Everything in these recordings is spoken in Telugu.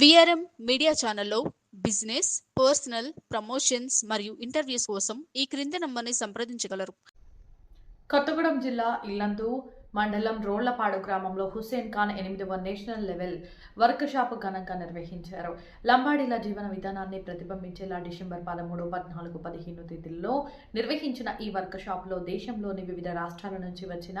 విఆర్ఎం మీడియా ఛానల్లో బిజినెస్ పర్సనల్ ప్రమోషన్స్ మరియు ఇంటర్వ్యూస్ కోసం ఈ క్రింది నంబర్ని సంప్రదించగలరు. కొత్తగూడెం జిల్లా ఇల్లందు మండలం రోళ్ళపాడు గ్రామంలో హుస్సేన్ ఖాన్ ఎనిమిదవ నేషనల్ లెవెల్ వర్క్ షాప్ ఘనంగా నిర్వహించారు. లంబాడీల జీవన విధానాన్ని ప్రతిబింబించేలా డిసెంబర్ పదమూడు పద్నాలుగు పదిహేను తేదీల్లో నిర్వహించిన ఈ వర్క్ షాప్లో దేశంలోని వివిధ రాష్ట్రాల నుంచి వచ్చిన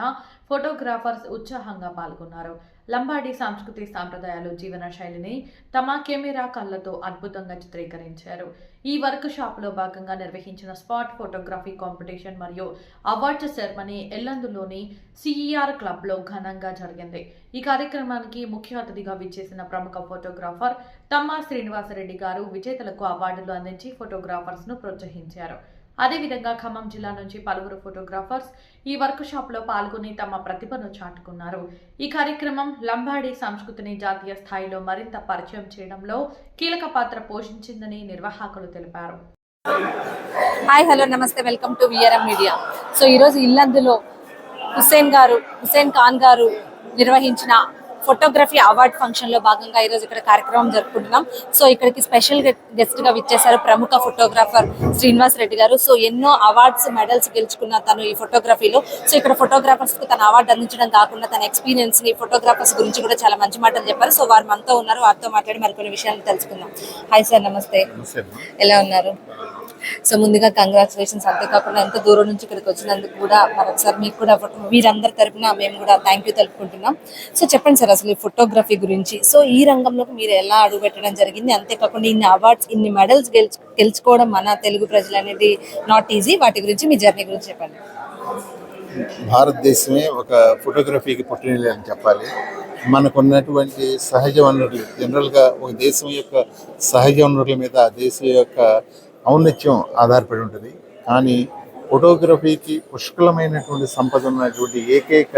ఫోటోగ్రాఫర్స్ ఉత్సాహంగా పాల్గొన్నారు. లంబాడీ సాంస్కృతిక సాంప్రదాయాలు జీవన శైలిని తమ కెమెరా కళ్ళతో అద్భుతంగా చిత్రీకరించారు. ఈ వర్క్ షాప్లో భాగంగా నిర్వహించిన స్పాట్ ఫోటోగ్రఫీ కాంపిటీషన్ మరియు అవార్డ్స్ సెరమనీ ఎల్లందులోని సిఈఆర్ క్లబ్లో ఘనంగా జరిగింది. ఈ కార్యక్రమానికి ముఖ్య అతిథిగా విచ్చేసిన ప్రముఖ ఫోటోగ్రాఫర్ తమ్మ శ్రీనివాసరెడ్డి గారు విజేతలకు అవార్డులు అందించి ఫోటోగ్రాఫర్స్ను ప్రోత్సహించారు. అదేవిధంగా ఖమ్మం జిల్లా నుంచి పలువురు ఫోటోగ్రాఫర్స్ ఈ వర్క్ షాప్లో పాల్గొని తమ ప్రతిభను చాటుకున్నారు. ఈ కార్యక్రమం లంబాడీ సంస్కృతిని జాతీయ స్థాయిలో మరింత పరిచయం చేయడంలో కీలక పాత్ర పోషించిందని నిర్వాహకులు తెలిపారు. హాయ్ హలో నమస్తే welcome to VRM media. So ఈరోజు ఇల్లందులో హుస్సేన్ గారు హుస్సేన్ ఖాన్ గారు నిర్వహించిన ఫోటోగ్రఫీ అవార్డ్ ఫంక్షన్లో భాగంగా ఈరోజు ఇక్కడ కార్యక్రమం జరుపుకుంటున్నాం. సో ఇక్కడికి స్పెషల్ గెస్ట్గా విచ్చేశారు ప్రముఖ ఫోటోగ్రాఫర్ శ్రీనివాస్ రెడ్డి గారు. సో ఎన్నో అవార్డ్స్ మెడల్స్ గెలుచుకున్న తను ఈ ఫోటోగ్రఫీలో. సో ఇక్కడ ఫోటోగ్రాఫర్స్కు తన అవార్డు అందించడం కాకుండా తన ఎక్స్పీరియన్స్ని ఫోటోగ్రాఫర్స్ గురించి కూడా చాలా మంచి మాటలు చెప్పారు. సో వారు మనతో ఉన్నారు వారితో మాట్లాడి మరికొన్ని విషయాలు తెలుసుకుందాం. హాయ్ సార్ నమస్తే. ఎలా ఉన్నారు? సో ముందుగా కంగ్రాచులేషన్స్. అంతేకాకుండా ఎంత దూరం నుంచి ఇక్కడికి వచ్చినందుకు కూడా మరొకసారి మీకు కూడా వీరందరి తరపున మేము కూడా థ్యాంక్ యూ తెలుపుకుంటున్నాం. సో చెప్పండి సార్ అసలు ఈ ఫోటోగ్రఫీ గురించి. సో ఈ రంగంలోకి మీరు ఎలా అడుగు పెట్టడం జరిగింది? అంతేకాకుండా ఇన్ని అవార్డ్స్ ఇన్ని మెడల్స్ గెలుచు గెలుచుకోవడం మన తెలుగు ప్రజలు అనేది నాట్ ఈజీ వాటి గురించి మీ జర్నీ గురించి చెప్పండి. భారతదేశమే ఒక ఫోటోగ్రఫీకి పుట్టినది అని చెప్పాలి. మనకున్నటువంటి సహజ వనరులు జనరల్గా ఒక దేశం యొక్క సహజ వనరుల మీద ఆ దేశం యొక్క ఔన్నత్యం ఆధారపడి ఉంటుంది. కానీ ఫోటోగ్రఫీకి పుష్కలమైనటువంటి సంపద ఉన్నటువంటి ఏకైక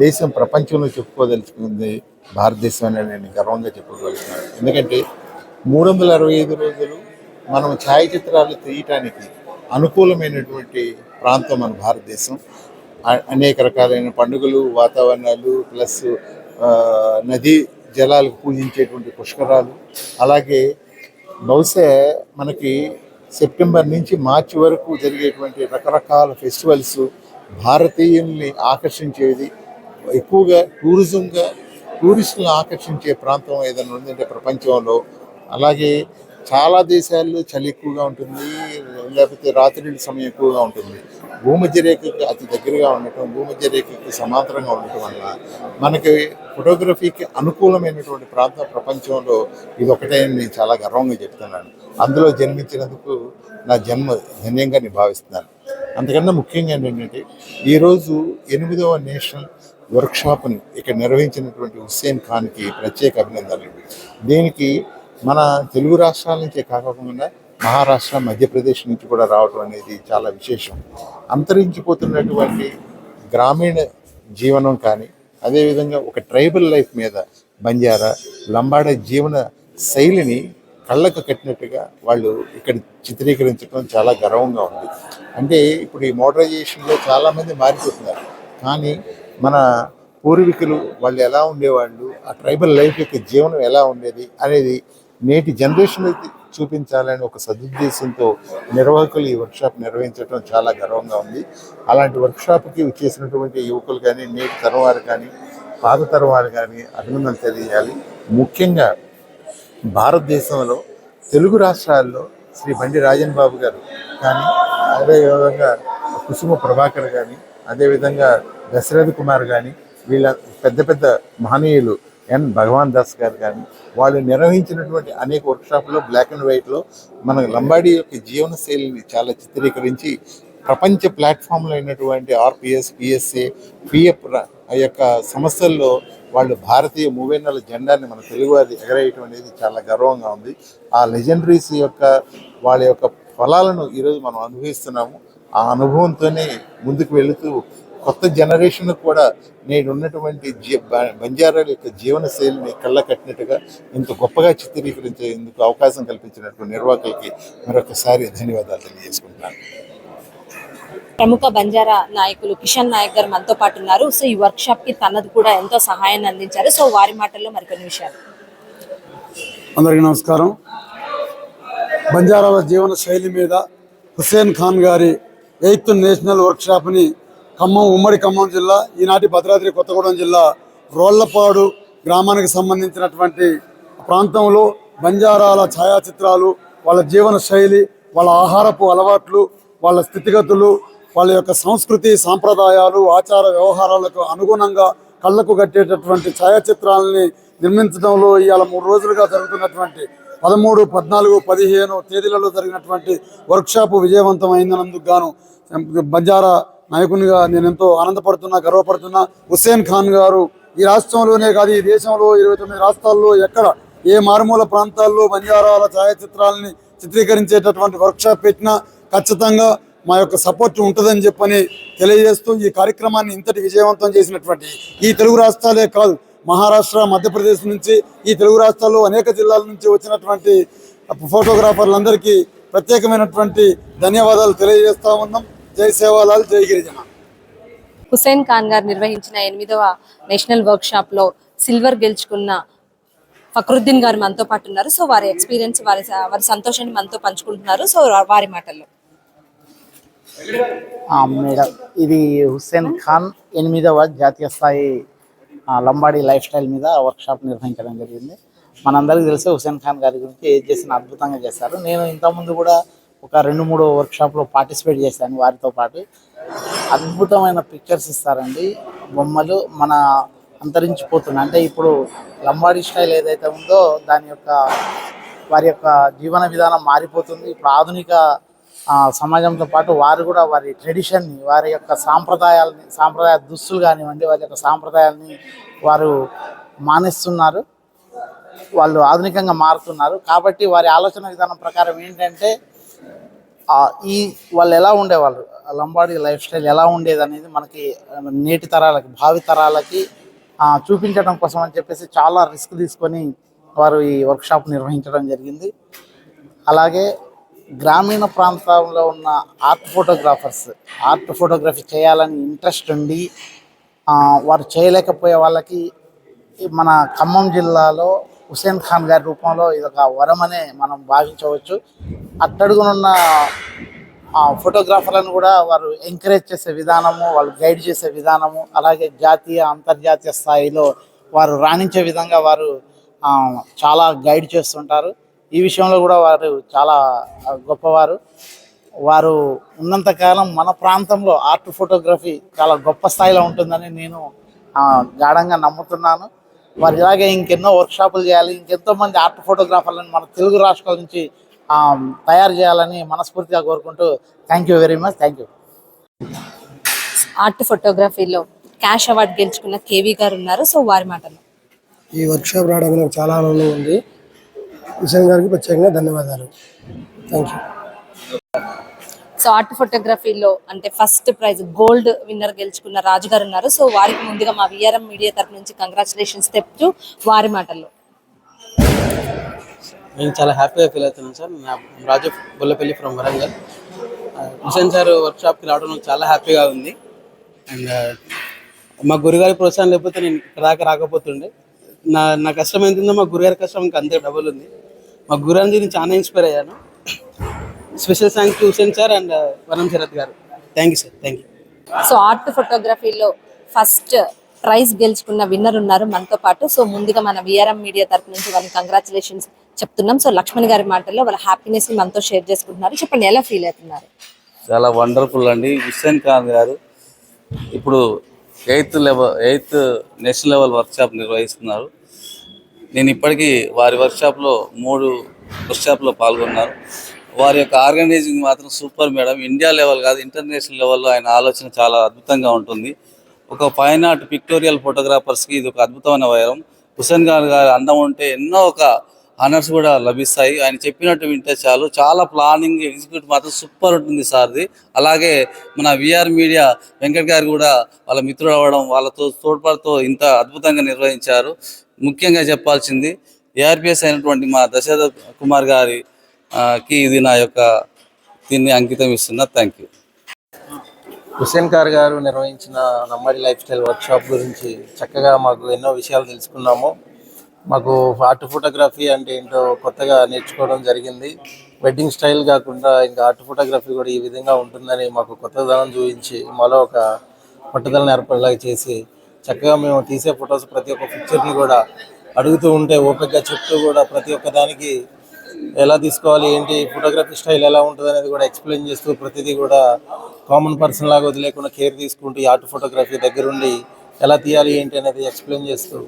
దేశం ప్రపంచంలో చెప్పుకోదలుచుకుంది భారతదేశం అనే నేను గర్వంగా చెప్పుకోగలుగుతున్నాను ఎందుకంటే మూడు వందల అరవై ఐదు రోజులు మనం ఛాయాచిత్రాలు తీయటానికి అనుకూలమైనటువంటి ప్రాంతం మన భారతదేశం. అనేక రకాలైన పండుగలు వాతావరణాలు ప్లస్ నదీ జలాలకు పూజించేటువంటి పుష్కరాలు అలాగే బహుశా మనకి సెప్టెంబర్ నుంచి మార్చి వరకు జరిగేటువంటి రకరకాల ఫెస్టివల్స్ భారతీయుల్ని ఆకర్షించేది ఎక్కువగా టూరిజంగా టూరిస్టులను ఆకర్షించే ప్రాంతం ఏదైనా ఉందంటే ప్రపంచంలో. అలాగే చాలా దేశాల్లో చలి ఎక్కువగా ఉంటుంది లేకపోతే రాత్రి సమయం ఎక్కువగా ఉంటుంది. భూమధ్య రేఖకి అతి దగ్గరగా ఉండటం భూమధ్య రేఖకి సమాంతరంగా ఉండటం వల్ల మనకి ఫోటోగ్రఫీకి అనుకూలమైనటువంటి ప్రాంతం ప్రపంచంలో ఇది ఒకటే అని నేను చాలా గర్వంగా చెప్తున్నాను. అందులో జన్మించినందుకు నా జన్మ ధన్యంగా నేను భావిస్తున్నాను అంతకన్నా ముఖ్యంగా ఏంటంటే ఈరోజు ఎనిమిదవ నేషనల్ వర్క్షాప్ని ఇక్కడ నిర్వహించినటువంటి హుస్సేన్ ఖాన్కి ప్రత్యేక అభినందనలు. దీనికి మన తెలుగు రాష్ట్రాల నుంచే కాకుండా మహారాష్ట్ర మధ్యప్రదేశ్ నుంచి కూడా రావడం అనేది చాలా విశేషం. అంతరించిపోతున్నటువంటి గ్రామీణ జీవనం కానీ అదేవిధంగా ఒక ట్రైబల్ లైఫ్ మీద బంజారా లంబాడ జీవన శైలిని కళ్ళకు కట్టినట్టుగా వాళ్ళు ఇక్కడ చిత్రీకరించడం చాలా గర్వంగా ఉంది. అంటే ఇప్పుడు ఈ మోడరైజేషన్లో చాలామంది మారిపోతున్నారు. కానీ మన పూర్వీకులు వాళ్ళు ఎలా ఉండేవాళ్ళు ఆ ట్రైబల్ లైఫ్ యొక్క జీవనం ఎలా ఉండేది అనేది నేటి జనరేషన్ చూపించాలని ఒక సదుద్దేశంతో నిర్వాహకులు ఈ వర్క్షాప్ నిర్వహించడం చాలా గర్వంగా ఉంది. అలాంటి వర్క్షాప్కి చేసినటువంటి యువకులు కానీ నేటి తరం వారు కానీ పాత తరం వారు కానీ అభినందనలు తెలియజేయాలి. ముఖ్యంగా భారతదేశంలో తెలుగు రాష్ట్రాల్లో శ్రీ బండి రాజన్ బాబు గారు కానీ అదేవిధంగా కుసుమ ప్రభాకర్ కానీ అదేవిధంగా దశరథ్ కుమార్ కానీ వీళ్ళ పెద్ద పెద్ద మహనీయులు ఎన్ భగవాన్ దాస్ గారు కానీ వాళ్ళు నిర్వహించినటువంటి అనేక వర్క్షాప్లో బ్లాక్ అండ్ వైట్లో మన లంబాడీ యొక్క జీవన శైలిని చాలా చిత్రీకరించి ప్రపంచ ప్లాట్ఫామ్లో అయినటువంటి ఆర్పిఎస్ పిఎస్ఏ పిఎఫ్ ఆ యొక్క సంస్థల్లో వాళ్ళు భారతీయ మూవేన్నెల జెండాని మన తెలుగువారి ఎగరేయటం అనేది చాలా గర్వంగా ఉంది. ఆ లెజెండరీస్ యొక్క వాళ్ళ యొక్క ఫలాలను ఈరోజు మనం అనుభవిస్తున్నాము. ఆ అనుభవంతోనే ముందుకు వెళుతూ కొత్త జనరేషన్ కూడా నేడు ఉన్నటువంటి జీ బంజారాల యొక్క జీవన శైలిని కళ్ళ కట్టినట్టుగా ఇంత గొప్పగా చిత్రీకరించేందుకు అవకాశం కల్పించినటువంటి నిర్వాహకులకి మరొకసారి ధన్యవాదాలు తెలియజేసుకుంటున్నాను. ప్రముఖ బంజారా నాయకులు కిషన్ నాయక్ గారు మనతో పాటు ఉన్నారు. సో ఈ వర్క్ షాప్కి తనది కూడా ఎంతో సహాయాన్ని అందించారు. సో వారి మాటల్లో మరికొన్ని విషయాలు. అందరికీ నమస్కారం. బంజారాల జీవన శైలి మీద హుస్సేన్ ఖాన్ గారి ఎయిత్ నేషనల్ వర్క్షాప్ని ఖమ్మం ఉమ్మడి ఖమ్మం జిల్లా ఈనాటి భద్రాద్రి కొత్తగూడెం జిల్లా రోళ్ళపాడు గ్రామానికి సంబంధించినటువంటి ప్రాంతంలో బంజారాల ఛాయాచిత్రాలు వాళ్ళ జీవన శైలి వాళ్ళ ఆహారపు అలవాట్లు వాళ్ళ స్థితిగతులు వాళ్ళ యొక్క సంస్కృతి సాంప్రదాయాలు ఆచార వ్యవహారాలకు అనుగుణంగా కళ్ళకు కట్టేటటువంటి ఛాయాచిత్రాలని నిర్మించడంలో ఇవాళ మూడు రోజులుగా జరుగుతున్నటువంటి పదమూడు పద్నాలుగు పదిహేను తేదీలలో జరిగినటువంటి వర్క్షాప్ విజయవంతం అయినందుకు గాను బంజారా నాయకునిగా నేను ఎంతో ఆనందపడుతున్నా గర్వపడుతున్నా. హుస్సేన్ ఖాన్ గారు ఈ రాష్ట్రంలోనే కాదు ఈ దేశంలో ఇరవై తొమ్మిది రాష్ట్రాల్లో ఎక్కడ ఏ మారుమూల ప్రాంతాల్లో బంజారాల ఛాయాచిత్రాలని చిత్రీకరించేటటువంటి వర్క్షాప్ పెట్టినా ఖచ్చితంగా మా యొక్క సపోర్ట్ ఉంటుందని చెప్పని తెలియజేస్తూ ఈ కార్యక్రమాన్ని ఇంతటి విజయవంతం చేసినటువంటి ఈ తెలుగు రాష్ట్రాలే కాదు మహారాష్ట్ర మధ్యప్రదేశ్ నుంచి ఈ తెలుగు రాష్ట్రాల్లో అనేక జిల్లాల నుంచి వచ్చినటువంటి ఫోటోగ్రాఫర్లందరికీ ప్రత్యేకమైనటువంటి ధన్యవాదాలు తెలియజేస్తా ఉన్నాం. జై సేవాలాల్ జై గిరిజన. హుసేన్ ఖాన్ గారు నిర్వహించిన ఎనిమిదవ నేషనల్ వర్క్ షాప్లో సిల్వర్ గెలుచుకున్న ఫక్రుద్దీన్ గారు మనతో పాటు ఉన్నారు. సో వారి ఎక్స్పీరియన్స్ వారి వారి సంతోషాన్ని మనతో పంచుకుంటున్నారు. సో వారి మాటల్లో. మేడం ఇది హుస్సేన్ ఖాన్ ఎనిమిదవ జాతీయ స్థాయి లంబాడీ లైఫ్ స్టైల్ మీద వర్క్షాప్ నిర్వహించడం జరిగింది. మనందరికీ తెలిసి హుస్సేన్ ఖాన్ గారి గురించి ఏది చేసిన అద్భుతంగా చేశారు. నేను ఇంతకుముందు కూడా ఒక రెండు మూడు వర్క్షాప్లో పార్టిసిపేట్ చేశాను వారితో పాటు. అద్భుతమైన పిక్చర్స్ ఇస్తారండి. బొమ్మలు మన అంతరించిపోతున్నాయి అంటే ఇప్పుడు లంబాడీ స్టైల్ ఏదైతే ఉందో దాని యొక్క వారి యొక్క జీవన విధానం మారిపోతుంది. ఇప్పుడు ఆధునిక సమాజంతో పాటు వారు కూడా వారి ట్రెడిషన్ని వారి యొక్క సాంప్రదాయాలని సాంప్రదాయ దుస్తులు కానివ్వండి వారి యొక్క సాంప్రదాయాల్ని వారు మానేస్తున్నారు. వాళ్ళు ఆధునికంగా మారుతున్నారు. కాబట్టి వారి ఆలోచన విధానం ప్రకారం ఏంటంటే ఈ వాళ్ళు ఎలా ఉండేవాళ్ళు? లంబాడీ లైఫ్ స్టైల్ ఎలా ఉండేది అనేది మనకి నేటి తరాలకి భావి తరాలకి చూపించడం కోసం అని చెప్పేసి చాలా రిస్క్ తీసుకొని వారు ఈ వర్క్షాప్ నిర్వహించడం జరిగింది. అలాగే గ్రామీణ ప్రాంతంలో ఉన్న ఆర్ట్ ఫోటోగ్రాఫర్స్ ఆర్ట్ ఫోటోగ్రఫీ చేయాలని ఇంట్రెస్ట్ ఉండి వారు చేయలేకపోయే వాళ్ళకి మన ఖమ్మం జిల్లాలో హుసేన్ ఖాన్ గారి రూపంలో ఇదొక వరం వరమనే మనం భావించవచ్చు. అట్టడుగునున్న ఫోటోగ్రాఫర్లను కూడా వారు ఎంకరేజ్ చేసే విధానము వాళ్ళు గైడ్ చేసే విధానము అలాగే జాతీయ అంతర్జాతీయ స్థాయిలో వారు రాణించే విధంగా వారు చాలా గైడ్ చేస్తుంటారు. ఈ విషయంలో కూడా వారు చాలా గొప్పవారు. వారు ఉన్నంతకాలం మన ప్రాంతంలో ఆర్ట్ ఫోటోగ్రఫీ చాలా గొప్ప స్థాయిలో ఉంటుందని నేను గాఢంగా నమ్ముతున్నాను. వారు ఇలాగే ఇంకెన్నో వర్క్షాపులు చేయాలి ఇంకెంతో మంది ఆర్ట్ ఫోటోగ్రాఫర్లను మన తెలుగు రాష్ట్రాల నుంచి ఆ, తయారు చేయాలని మనస్ఫూర్తిగా కోరుకుంటూ thank you very much thank you art ఫోటోగ్రఫీలో క్యాష్ అవార్డు గెలుచుకున్న కేవీ గారు ఉన్నారు. సో వారి మాటల్లో ఈ వర్క్షాప్ రావడానికి నాకు చాలా ఆనందంగా ఉంది. హుసేన్ గారికి ప్రత్యేకంగా ధన్యవాదాలు. థ్యాంక్ యూ సో ఆర్ట్ ఫోటోగ్రఫీలో అంటే ఫస్ట్ ప్రైజ్ గోల్డ్ విన్నర్ గెలుచుకున్న రాజు గారు ఉన్నారు. సో వారికి ముందుగా మా విఆర్ఎం మీడియా తరపు నుంచి కంగ్రాచులేషన్స్ చెప్తూ వారి మాటల్లో. నేను చాలా హ్యాపీగా ఫీల్ అవుతున్నాను సార్. నా రాజు గొల్లపల్లి ఫ్రమ్ వరంగల్. హుసేన్ సార్ వర్క్షాప్కి రావడం నాకు చాలా హ్యాపీగా ఉంది. అండ్ మా గురుగారి ప్రోత్సాహం లేకపోతే నేను ఇక్కడ దాకా రాకపోతుండే. నా నా కష్టం ఎంత ఉందో మా గురుగారి కష్టం ఇంకా అంతే డబుల్ ఉంది. మా గురుగారి నేను చాలా ఇన్స్పైర్ అయ్యాను. Special thanks to Hussain sir and Varam Sarath గారు. Thank you sir thank you so art ఫోటోగ్రఫీలో ఫస్ట్ ప్రైజ్ గెలుచుకున్న విన్నర్ ఉన్నారు మనతో పాటు. సో ముందుగా మన విఆర్ఎం మీడియా తరపు నుంచి వాళ్ళకి కంగ్రాచులేషన్స్ చెప్తున్నాం. సో లక్ష్మణ్ గారి మాటల్లో వాళ్ళ హ్యాపీనెస్ని మనతో షేర్ చేసుకుంటున్నారు. చెప్పండి ఎలా ఫీల్ అవుతున్నారు? చాలా వండర్ఫుల్ అండి. హుస్సేన్ ఖాన్ గారు ఇప్పుడు eighth level eighth national level workshop నిర్వహిస్తున్నారు. నేను ఇప్పటికీ వారి వర్క్షాప్లో మూడు వర్క్షాప్లో పాల్గొన్నాను వారి యొక్క ఆర్గనైజింగ్ మాత్రం సూపర్ మేడం. ఇండియా లెవెల్ కాదు ఇంటర్నేషనల్ లెవెల్లో ఆయన ఆలోచన చాలా అద్భుతంగా ఉంటుంది. ఒక ఫైన్ ఆర్ట్ పిక్టోరియల్ ఫోటోగ్రాఫర్స్కి ఇది ఒక అద్భుతమైన వైరం. హుసేన్ గారు గారి అందం ఉంటే ఎన్నో ఒక ఆనర్స్ కూడా లభిస్తాయి. ఆయన చెప్పినట్టు వింటే చాలు. చాలా ప్లానింగ్ ఎగ్జిక్యూట్ మాత్రం సూపర్ ఉంటుంది సార్ది. అలాగే మన విఆర్ మీడియా వెంకట్ గారు కూడా వాళ్ళ మిత్రుడు అవ్వడం వాళ్ళతో తోడ్పాటుతో ఇంత అద్భుతంగా నిర్వహించారు. ముఖ్యంగా చెప్పాల్సింది ఏఆర్పిఎస్ అయినటువంటి మా దశరథ కుమార్ గారి కి ఇది నా యొక్క దీన్ని అంకితం ఇస్తున్నా. థ్యాంక్ యూ హుసేన్ కార్ గారు నిర్వహించిన నమ్మడి లైఫ్ స్టైల్ వర్క్షాప్ గురించి చక్కగా మాకు ఎన్నో విషయాలు తెలుసుకున్నాము. మాకు ఆర్ట్ ఫోటోగ్రఫీ అంటే ఏంటో కొత్తగా నేర్చుకోవడం జరిగింది. వెడ్డింగ్ స్టైల్ కాకుండా ఇంకా ఆర్ట్ ఫోటోగ్రఫీ కూడా ఈ విధంగా ఉంటుందని మాకు కొత్తదనం చూపించి మాలో ఒక పట్టుదలను ఏర్పడేలాగా చేసి చక్కగా మేము తీసే ఫొటోస్ ప్రతి ఒక్క పిక్చర్ని కూడా అడుగుతూ ఉంటే ఓపికగా చెప్తూ కూడా ప్రతి ఒక్క దానికి ఎలా తీసుకోవాలి ఏంటి ఫోటోగ్రఫీ స్టైల్ ఎలా ఉంటుంది అనేది కూడా ఎక్స్ప్లెయిన్ చేస్తూ ప్రతిదీ కూడా కామన్ పర్సన్ లాగా వదిలేకుండా కేర్ తీసుకుంటూ ఈ ఆర్ట్ ఫోటోగ్రఫీ దగ్గరుండి ఎలా తీయాలి ఏంటి అనేది ఎక్స్ప్లెయిన్ చేస్తూ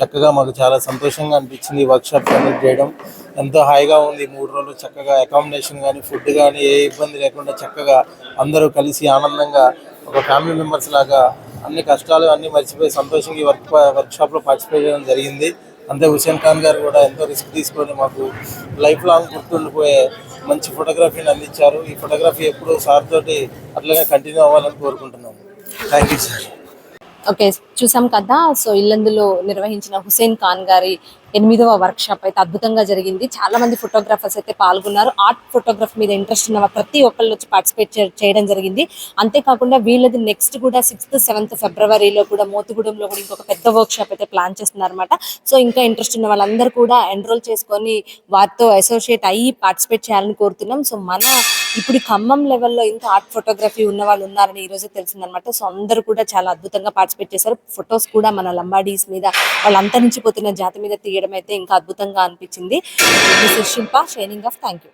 చక్కగా మాకు చాలా సంతోషంగా అనిపించింది ఈ వర్క్షాప్ కండక్ట్ చేయడం. ఎంతో హాయిగా ఉంది మూడు రోజులు చక్కగా అకామిడేషన్ కానీ ఫుడ్ కానీ ఏ ఇబ్బంది లేకుండా చక్కగా అందరూ కలిసి ఆనందంగా ఒక ఫ్యామిలీ మెంబర్స్ లాగా అన్ని కష్టాలు అన్నీ మర్చిపోయి సంతోషంగా ఈ వర్క్ వర్క్షాప్లో పార్టిసిపేట్ చేయడం జరిగింది. అంతే హుసేన్ ఖాన్ గారు కూడా ఎంతో రిస్క్ తీసుకొని మాకు లైఫ్ లాంగ్ గుర్తుండిపోయే మంచి ఫోటోగ్రఫీని అందించారు. ఈ ఫోటోగ్రఫీ ఎప్పుడు సార్ తోటి అట్లాగే కంటిన్యూ అవ్వాలని కోరుకుంటున్నాను థ్యాంక్ యూ సార్ ఓకే చూసాం కదా. సో ఇల్లందులో నిర్వహించిన హుసేన్ ఖాన్ గారి ఎనిమిదవ వర్క్షాప్ అయితే అద్భుతంగా జరిగింది. చాలా మంది ఫోటోగ్రాఫర్స్ అయితే పాల్గొన్నారు. ఆర్ట్ ఫోటోగ్రఫీ మీద ఇంట్రెస్ట్ ఉన్న ప్రతి ఒక్కళ్ళు వచ్చి పార్టిసిపేట్ చేయడం జరిగింది. అంతేకాకుండా వీళ్ళది నెక్స్ట్ కూడా సిక్స్త్ సెవెంత్ ఫిబ్రవరిలో కూడా మోతుగూడెంలో కూడా ఇంకొక పెద్ద వర్క్ షాప్ అయితే ప్లాన్ చేస్తున్నారు అనమాట సో ఇంకా ఇంట్రెస్ట్ ఉన్న వాళ్ళందరూ కూడా ఎన్రోల్ చేసుకొని వారితో అసోసియేట్ అయ్యి పార్టిసిపేట్ చేయాలని కోరుతున్నాం. సో మన ఇప్పుడు ఖమ్మం లెవెల్లో ఇంత ఆర్ట్ ఫోటోగ్రఫీ ఉన్న వాళ్ళు ఉన్నారని ఈ రోజు తెలిసిందనమాట సో అందరూ కూడా చాలా అద్భుతంగా పార్టిసిపేట్ చేశారు. ఫొటోస్ కూడా మన లంబాడీస్ మీద వాళ్ళు అంతరించిపోతున్న జాతి మీద తీయడం అయితే ఇంకా అద్భుతంగా అనిపించింది. This is Shilpa shining of thank you